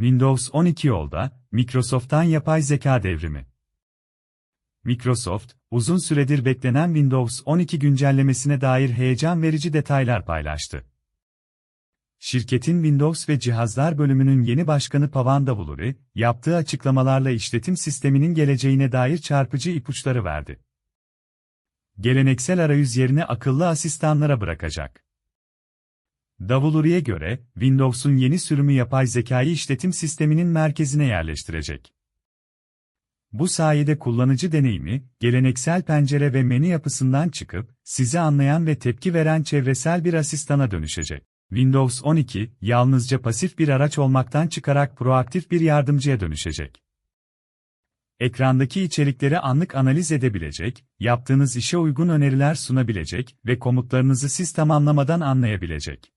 Windows 12 yolda, Microsoft'tan yapay zeka devrimi. Microsoft, uzun süredir beklenen Windows 12 güncellemesine dair heyecan verici detaylar paylaştı. Şirketin Windows ve Cihazlar bölümünün yeni başkanı Pavan Davuluri, yaptığı açıklamalarla işletim sisteminin geleceğine dair çarpıcı ipuçları verdi. Geleneksel arayüz yerini akıllı asistanlara bırakacak. Davuluri'ye göre, Windows'un yeni sürümü yapay zekayı işletim sisteminin merkezine yerleştirecek. Bu sayede kullanıcı deneyimi, geleneksel pencere ve menü yapısından çıkıp, sizi anlayan ve tepki veren çevresel bir asistana dönüşecek. Windows 12, yalnızca pasif bir araç olmaktan çıkarak proaktif bir yardımcıya dönüşecek. Ekrandaki içerikleri anlık analiz edebilecek, yaptığınız işe uygun öneriler sunabilecek ve komutlarınızı siz tamamlamadan anlayabilecek.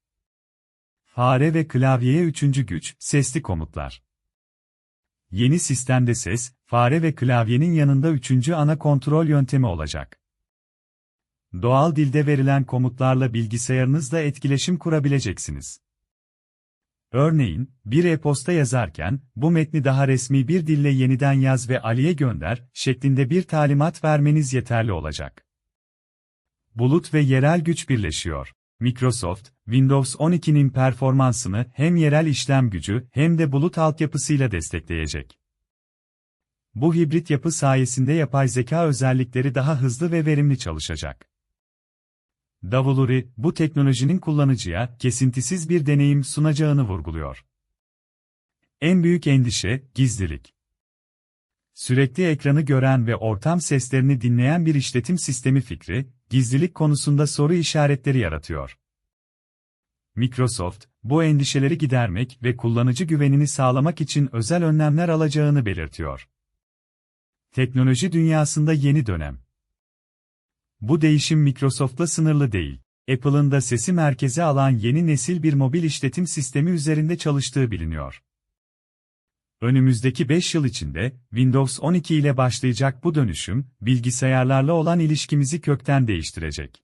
Fare ve klavyeye üçüncü güç, sesli komutlar. Yeni sistemde ses, fare ve klavyenin yanında üçüncü ana kontrol yöntemi olacak. Doğal dilde verilen komutlarla bilgisayarınızla etkileşim kurabileceksiniz. Örneğin, bir e-posta yazarken, bu metni daha resmi bir dille yeniden yaz ve Ali'ye gönder, şeklinde bir talimat vermeniz yeterli olacak. Bulut ve yerel güç birleşiyor. Microsoft, Windows 12'nin performansını hem yerel işlem gücü hem de bulut altyapısıyla destekleyecek. Bu hibrit yapı sayesinde yapay zeka özellikleri daha hızlı ve verimli çalışacak. Davuluri, bu teknolojinin kullanıcıya kesintisiz bir deneyim sunacağını vurguluyor. En büyük endişe, gizlilik. Sürekli ekranı gören ve ortam seslerini dinleyen bir işletim sistemi fikri, gizlilik konusunda soru işaretleri yaratıyor. Microsoft, bu endişeleri gidermek ve kullanıcı güvenini sağlamak için özel önlemler alacağını belirtiyor. Teknoloji dünyasında yeni dönem. Bu değişim Microsoft'la sınırlı değil. Apple'ın da sesi merkeze alan yeni nesil bir mobil işletim sistemi üzerinde çalıştığı biliniyor. Önümüzdeki 5 yıl içinde, Windows 12 ile başlayacak bu dönüşüm, bilgisayarlarla olan ilişkimizi kökten değiştirecek.